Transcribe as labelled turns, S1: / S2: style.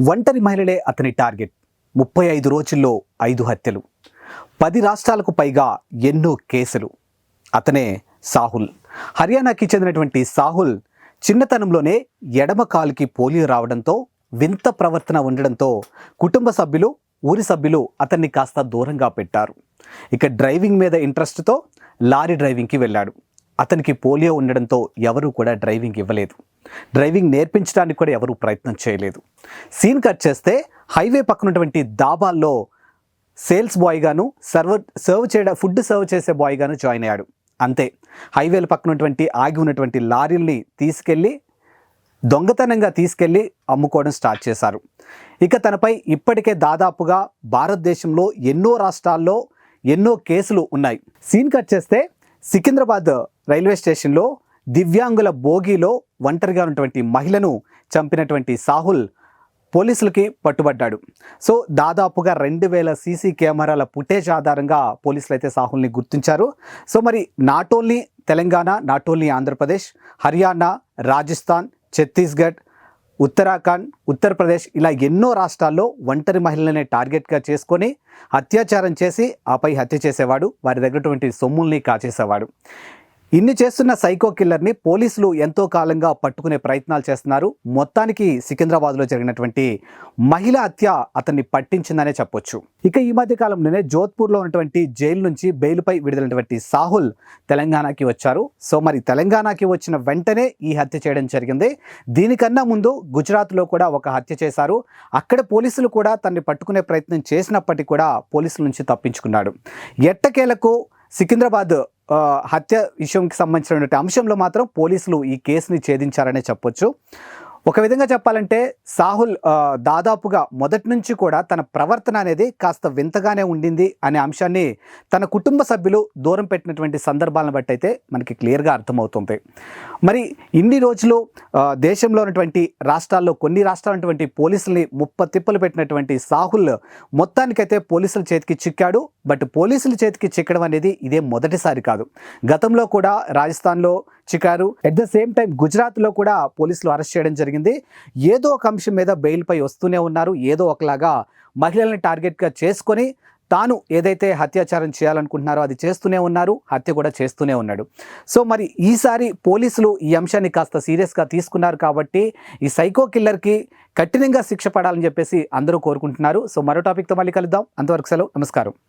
S1: ఒంటరి మహిళలే అతని టార్గెట్. ముప్పై ఐదు రోజుల్లో ఐదు హత్యలు. పది రాష్ట్రాలకు పైగా ఎన్నో కేసులు. అతనే సాహుల్. హర్యానాకి చెందినటువంటి సాహుల్ చిన్నతనంలోనే ఎడమ కాలుకి పోలియో రావడంతో వింత ప్రవర్తన ఉండడంతో కుటుంబ సభ్యులు ఊరి సభ్యులు అతన్ని కాస్త దూరంగా పెట్టారు. ఇక డ్రైవింగ్ మీద ఇంట్రెస్ట్తో లారీ డ్రైవింగ్కి వెళ్ళాడు. అతనికి పోలియో ఉండడంతో ఎవరూ కూడా డ్రైవింగ్ ఇవ్వలేదు. డ్రైవింగ్ నేర్పించడానికి కూడా ఎవరూ ప్రయత్నం చేయలేదు. సీన్ కట్ చేస్తే హైవే పక్కనటువంటి దాబాల్లో సేల్స్ బాయ్గాను సర్వర్ సర్వ్ చేయడం ఫుడ్ సర్వ్ చేసే బాయ్గాను జాయిన్ అయ్యాడు. అంతే. హైవేల పక్కనటువంటి ఆగి ఉన్నటువంటి లారీల్ని తీసుకెళ్ళి దొంగతనంగా తీసుకెళ్ళి అమ్ముకోవడం స్టార్ట్ చేశారు. ఇక తనపై ఇప్పటికే దాదాపుగా భారతదేశంలో ఎన్నో రాష్ట్రాల్లో ఎన్నో కేసులు ఉన్నాయి. సీన్ కట్ చేస్తే సికింద్రాబాద్ రైల్వే స్టేషన్లో దివ్యాంగుల బోగీలో ఒంటరిగా ఉన్నటువంటి మహిళను చంపినటువంటి సాహుల్ పోలీసులకి పట్టుబడ్డాడు. సో దాదాపుగా రెండు వేల సీసీ కెమెరాల ఫుటేజ్ ఆధారంగా పోలీసులు అయితే సాహుల్ని గుర్తించారు. సో మరి not only Telangana not only Andhra Pradesh Haryana Rajasthan Chhattisgarh Uttarakhand Uttar Pradesh ఇలా ఎన్నో రాష్ట్రాల్లో ఒంటరి మహిళలనే టార్గెట్గా చేసుకొని అత్యాచారం చేసి ఆపై హత్య చేసేవాడు. వారి దగ్గరటువంటి సొమ్ముల్ని కాచేసేవాడు. ఇన్ని చేస్తున్న సైకో కిల్లర్ని పోలీసులు ఎంతో కాలంగా పట్టుకునే ప్రయత్నాలు చేస్తున్నారు. మొత్తానికి సికింద్రాబాద్లో జరిగినటువంటి మహిళ హత్య అతన్ని పట్టించిందనే చెప్పొచ్చు. ఇక ఈ మధ్య కాలంలోనే జోధ్పూర్లో ఉన్నటువంటి జైలు నుంచి బెయిల్పై విడుదలైనటువంటి సాహుల్ తెలంగాణకి వచ్చారు. సో మరి తెలంగాణకి వచ్చిన వెంటనే ఈ హత్య చేయడం జరిగింది. దీనికన్నా ముందు గుజరాత్లో కూడా ఒక హత్య చేశారు. అక్కడ పోలీసులు కూడా తనని పట్టుకునే ప్రయత్నం చేసినప్పటికీ కూడా పోలీసుల నుంచి తప్పించుకున్నాడు. ఎట్టకేలకు సికింద్రాబాద్ హత్య విషయంకి సంబంధించినటువంటి అంశంలో మాత్రం పోలీసులు ఈ కేసుని ఛేదించారనే చెప్పొచ్చు. ఒక విధంగా చెప్పాలంటే సాహుల్ దాదాపుగా మొదటి నుంచి కూడా తన ప్రవర్తన అనేది కాస్త వింతగానే ఉండింది అనే అంశాన్ని తన కుటుంబ సభ్యులు దూరం పెట్టినటువంటి సందర్భాలను బట్టి అయితే మనకి క్లియర్గా అర్థమవుతుంది. మరి ఇన్ని రోజులు దేశంలో ఉన్నటువంటి రాష్ట్రాల్లో కొన్ని రాష్ట్రాలటువంటి ఉన్నటువంటి పోలీసుల్ని ముప్ప తిప్పలు పెట్టినటువంటి సాహుల్ మొత్తానికైతే పోలీసుల చేతికి చిక్కాడు. బట్ పోలీసుల చేతికి చిక్కడం అనేది ఇదే మొదటిసారి కాదు. గతంలో కూడా రాజస్థాన్లో చిక్కారు. అట్ ద సేమ్ టైం గుజరాత్లో కూడా పోలీసులు అరెస్ట్ చేయడం జరిగింది. జరిగింది. ఏదో ఒక అంశం మీద బెయిల్పై వస్తూనే ఉన్నారు. ఏదో ఒకలాగా మహిళల్ని టార్గెట్గా చేసుకొని తాను ఏదైతే హత్యాచారం చేయాలనుకుంటున్నారో అది చేస్తూనే ఉన్నారు. హత్య కూడా చేస్తూనే ఉన్నాడు. సో మరి ఈసారి పోలీసులు ఈ అంశాన్ని కాస్త సీరియస్గా తీసుకున్నారు కాబట్టి ఈ సైకో కిల్లర్కి కఠినంగా శిక్ష పడాలని చెప్పేసి అందరూ కోరుకుంటున్నారు. సో మరో టాపిక్తో మళ్ళీ కలుద్దాం. అంతవరకు సెలవు. నమస్కారం.